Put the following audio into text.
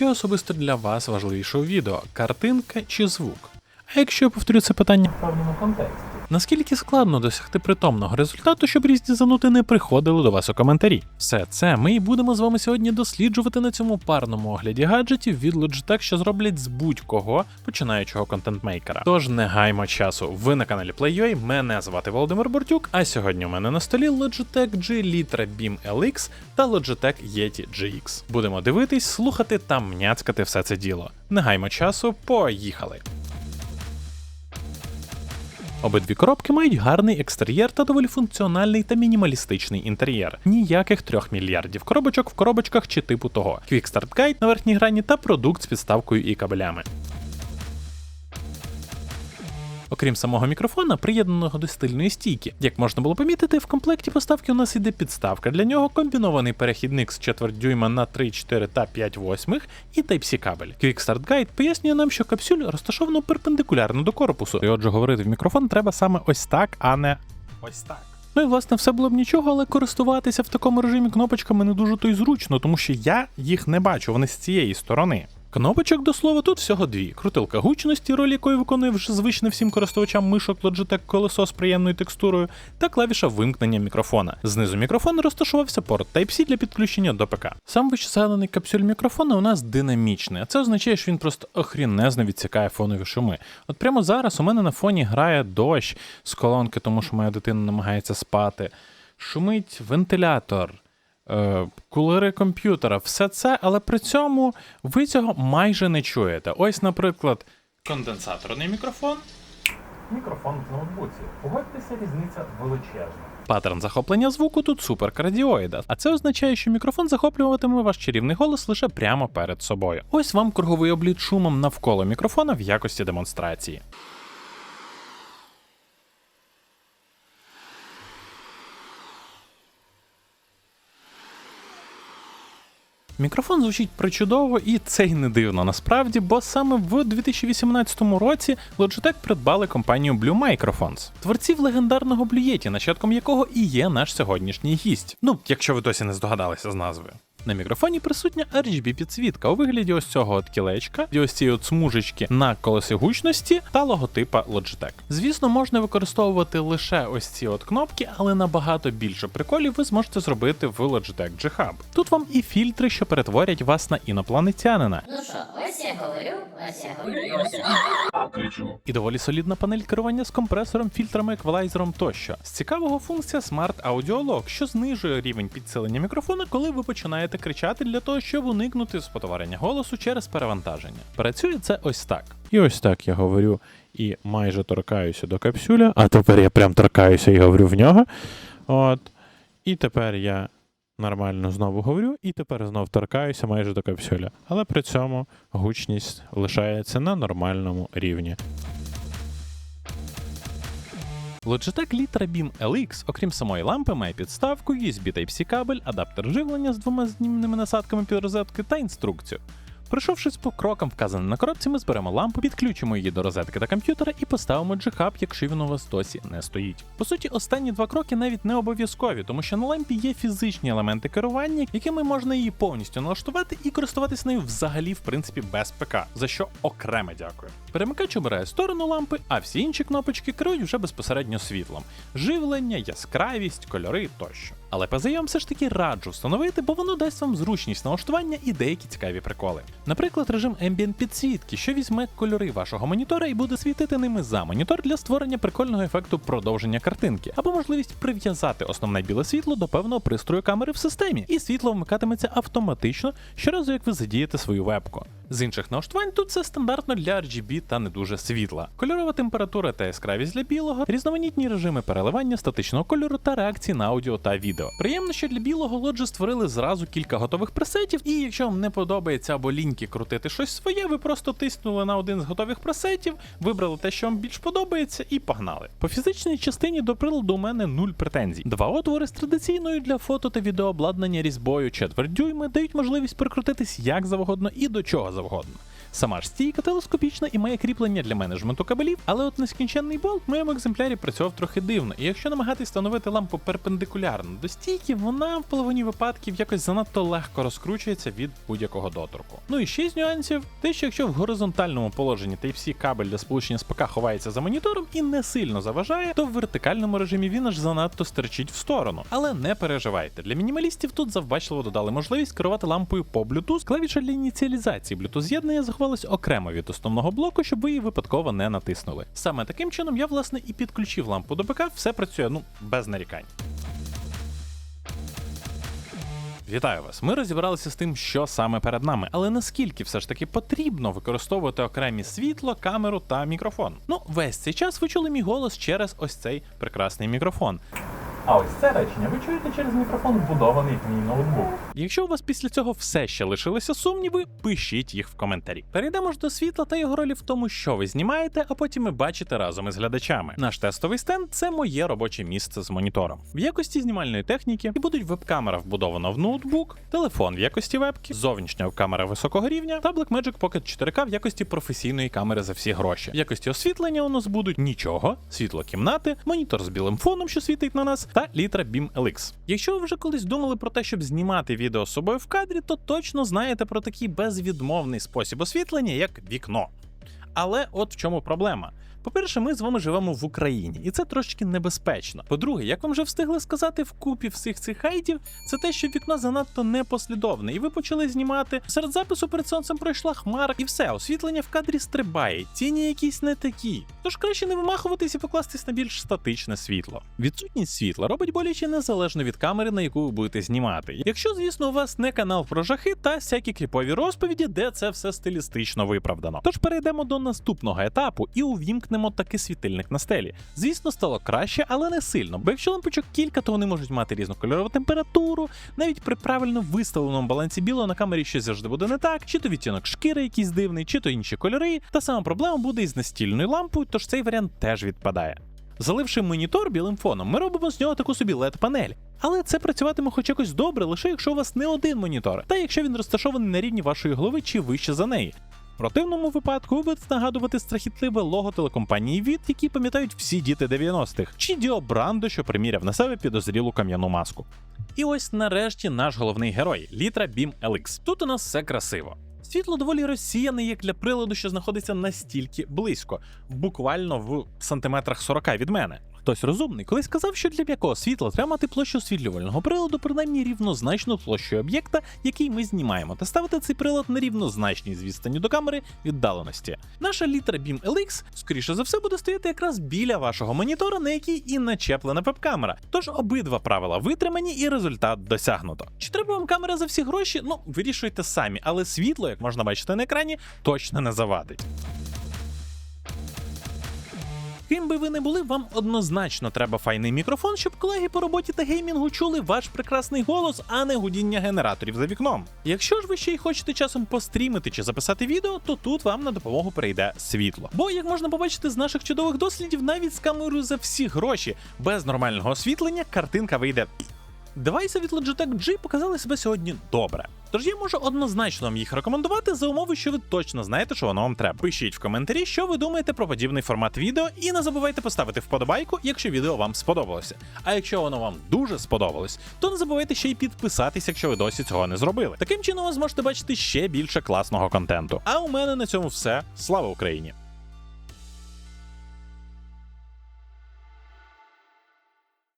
що особисто для вас важливіше у відео картинка чи звук? А якщо я повторю це питання в певному контексті? Наскільки складно досягти притомного результату, щоб різні занути не приходили до вас у коментарі? Все це ми і будемо з вами сьогодні досліджувати на цьому парному огляді гаджетів від Logitech, що зроблять з будь-кого починаючого контентмейкера. Тож не гаймо часу. Ви на каналі Play.ua, мене звати Володимир Бортюк, а сьогодні у мене на столі Logitech G Litra Beam LX та Logitech Yeti GX. Будемо дивитись, слухати та мняцкати все це діло. Не гаймо часу, поїхали! Обидві коробки мають гарний екстер'єр та доволі функціональний та мінімалістичний інтер'єр. Ніяких трьох мільярдів коробочок в коробочках чи типу того. Quick Start Guide на верхній грані та продукт з підставкою і кабелями. Окрім самого мікрофона, приєднаного до стильної стійки. Як можна було помітити, в комплекті поставки у нас іде підставка для нього, комбінований перехідник з 4 дюйма на 3, 4 та 5 восьмих і Type-C кабель. Quick Start Guide пояснює нам, що капсюль розташовано перпендикулярно до корпусу. І отже, говорити в мікрофон треба саме ось так, а не ось так. Ну і власне все було б нічого, але користуватися в такому режимі кнопочками не дуже то й зручно, тому що я їх не бачу, вони з цієї сторони. Кнопочок до слова тут всього дві: крутилка гучності, роль якої виконує вже звичне всім користувачам мишок Logitech колесо з приємною текстурою, та клавіша вимкнення мікрофона. Знизу мікрофона розташувався порт Type-C для підключення до ПК. Сам вищезгаданий капсюль мікрофона у нас динамічний, а це означає, що він просто охрінезно відсікає фонові шуми. От прямо зараз у мене на фоні грає дощ з колонки, тому що моя дитина намагається спати. Шумить вентилятор кулери комп'ютера, все це, але при цьому ви цього майже не чуєте. Ось, наприклад, конденсаторний мікрофон. Мікрофон в ноутбуці. Погодьтеся, різниця величезна. Паттерн захоплення звуку тут суперкардіоїда, а це означає, що мікрофон захоплюватиме ваш чарівний голос лише прямо перед собою. Ось вам круговий обліт шумом навколо мікрофона в якості демонстрації. Мікрофон звучить причудово, і це й не дивно насправді, бо саме в 2018 році Logitech придбали компанію Blue Microphones, творців легендарного Blue Yeti, нащадком якого і є наш сьогоднішній гість. Ну, якщо ви досі не здогадалися з назви. На мікрофоні присутня RGB підсвітка у вигляді ось цього от кілечка, і ось цієї от смужечки на колесі гучності та логотипа Logitech. Звісно, можна використовувати лише ось ці от кнопки, але набагато більше приколів ви зможете зробити в Logitech G Hub. Тут вам і фільтри, що перетворять вас на інопланетянина. Ну що, ось я говорю, ось я говорю, ось я. І доволі солідна панель керування з компресором, фільтрами, еквалайзером тощо. З цікавого функція Smart Audio Lock, що знижує рівень підсилення мікрофона, коли ви починаєте кричати для того, щоб уникнути спотворення голосу через перевантаження. Працює це ось так. І ось так я говорю і майже торкаюся до капсюля, а тепер я прям торкаюся і говорю в нього. От. І тепер я нормально знову говорю, і тепер знов торкаюся майже до капсюля. Але при цьому гучність лишається на нормальному рівні. Logitech Litra Beam LX, окрім самої лампи, має підставку, USB Type-C кабель, адаптер живлення з двома знімними насадками під розетки та інструкцію. Пройшовшись по крокам, вказаним на коробці, ми зберемо лампу, підключимо її до розетки та комп'ютера і поставимо G-Hub, якщо він у вас досі не стоїть. По суті, останні два кроки навіть не обов'язкові, тому що на лампі є фізичні елементи керування, якими можна її повністю налаштувати і користуватись нею взагалі, в принципі, без ПК, за що окремо дякую. Перемикач обирає сторону лампи, а всі інші кнопочки керують вже безпосередньо світлом: живлення, яскравість, кольори тощо. Але я вам все ж таки раджу встановити, бо воно дасть вам зручність налаштування і деякі цікаві приколи. Наприклад, режим Ambient підсвітки, що візьме кольори вашого монітора і буде світити ними за монітор для створення прикольного ефекту продовження картинки, або можливість прив'язати основне біле світло до певного пристрою камери в системі, і світло вмикатиметься автоматично щоразу, як ви задієте свою вебку. З інших налаштувань тут це стандартно для RGB та не дуже світла. Кольорова температура та яскравість для білого, різноманітні режими переливання статичного кольору та реакції на аудіо та відео. Приємно, що для білого лоджі створили зразу кілька готових пресетів, і якщо вам не подобається або ліньки крутити щось своє, ви просто тиснули на один з готових пресетів, вибрали те, що вам більш подобається, і погнали. По фізичній частині до приладу у мене нуль претензій. Два отвори з традиційною для фото та відеообладнання різьбою четверть дюйми дають можливість прикрутитись як завгодно і до чого завгодно. Сама ж стійка телескопічна і має кріплення для менеджменту кабелів, але от нескінченний болт в моєму екземплярі працював трохи дивно. І якщо намагатись встановити лампу перпендикулярно до стійки, вона в половині випадків якось занадто легко розкручується від будь-якого доторку. Ну і з нюансів, те, що якщо в горизонтальному положенні Type-C кабель для сполучення з ПК ховається за монітором і не сильно заважає, то в вертикальному режимі він аж занадто стерчить в сторону. Але не переживайте, для мінімалістів тут завбачливо додали можливість керувати лампою по Bluetooth. Клавіша для ініціалізації Bluetooth з'єднання заховалась окремо від основного блоку, щоб ви її випадково не натиснули. Саме таким чином я власне і підключив лампу до ПК, все працює ну без нарікань. Вітаю вас! Ми розібралися з тим, що саме перед нами, але наскільки все ж таки потрібно використовувати окремі світло, камеру та мікрофон. Ну, весь цей час ви чули мій голос через ось цей прекрасний мікрофон. А ось це речення ви чуєте через мікрофон вбудований в мій ноутбук. Якщо у вас після цього все ще лишилися сумніви, пишіть їх в коментарі. Перейдемо ж до світла та його ролі в тому, що ви знімаєте, а потім і бачите разом із глядачами. Наш тестовий стенд це моє робоче місце з монітором. В якості знімальної техніки і будуть веб-камера вбудована в ноутбук, телефон в якості вебки, зовнішня камера високого рівня та Blackmagic Pocket 4K в якості професійної камери за всі гроші. В якості освітлення у нас будуть нічого, світло кімнати, монітор з білим фоном, що світить на нас, та літра Beam LX. Якщо ви вже колись думали про те, щоб знімати відео з собою в кадрі, то точно знаєте про такий безвідмовний спосіб освітлення, як вікно. Але от в чому проблема. По-перше, ми з вами живемо в Україні, і це трошки небезпечно. По-друге, як вам вже встигли сказати в купі всіх цих хейтів, це те, що вікно занадто непослідовне, і ви почали знімати. Серед запису перед сонцем пройшла хмара, і все, освітлення в кадрі стрибає, тіні якісь не такі. Тож краще не вимахуватись і покластись на більш статичне світло. Відсутність світла робить боляче незалежно від камери, на яку ви будете знімати. Якщо, звісно, у вас не канал про жахи та всякі кліпові розповіді, де це все стилістично виправдано. Тож перейдемо до наступного етапу і увімкнемо таки світильник на стелі. Звісно, стало краще, але не сильно, бо якщо лампочок кілька, то вони можуть мати різнокольорову температуру. Навіть при правильно виставленому балансі білого на камері щось завжди буде не так, чи то відтінок шкіри якийсь дивний, чи то інші кольори. Та сама проблема буде із настільною лампою, тож цей варіант теж відпадає. Заливши монітор білим фоном, ми робимо з нього таку собі led панель Але це працюватиме хоч якось добре, лише якщо у вас не один монітор, та якщо він розташований на рівні вашої голови чи вище за неї. Противному випадку ви нагадувати страхітливе лого телекомпанії від, які пам'ятають всі діти 90-х, чи Діобрандо, що приміряв на себе підозрілу кам'яну маску. І ось нарешті наш головний герой Літра Beam LX. Тут у нас все красиво. Світло доволі розсіяне як для приладу, що знаходиться настільки близько, буквально в сантиметрах 40 від мене. Хтось розумний колись сказав, що для м'якого світла треба мати площу освітлювального приладу принаймні рівнозначну площою об'єкта, який ми знімаємо, та ставити цей прилад на рівнозначній з відстані до камери віддаленості. Наша літра Beam LX, скоріше за все, буде стояти якраз біля вашого монітора, на який і начеплена веб-камера. Тож обидва правила витримані і результат досягнуто. Чи треба вам камера за всі гроші? Ну, вирішуйте самі, але світло, як можна бачити на екрані, точно не завадить. Ким би ви не були, вам однозначно треба файний мікрофон, щоб колеги по роботі та геймінгу чули ваш прекрасний голос, а не гудіння генераторів за вікном. Якщо ж ви ще й хочете часом пострімити чи записати відео, то тут вам на допомогу прийде світло. Бо, як можна побачити з наших чудових дослідів, навіть з камерою за всі гроші, без нормального освітлення картинка вийде. Девайси від Logitech G показали себе сьогодні добре. Тож я можу однозначно вам їх рекомендувати за умови, що ви точно знаєте, що воно вам треба. Пишіть в коментарі, що ви думаєте про подібний формат відео, і не забувайте поставити вподобайку, якщо відео вам сподобалося. А якщо воно вам дуже сподобалось, то не забувайте ще й підписатись, якщо ви досі цього не зробили. Таким чином ви зможете бачити ще більше класного контенту. А у мене на цьому все. Слава Україні!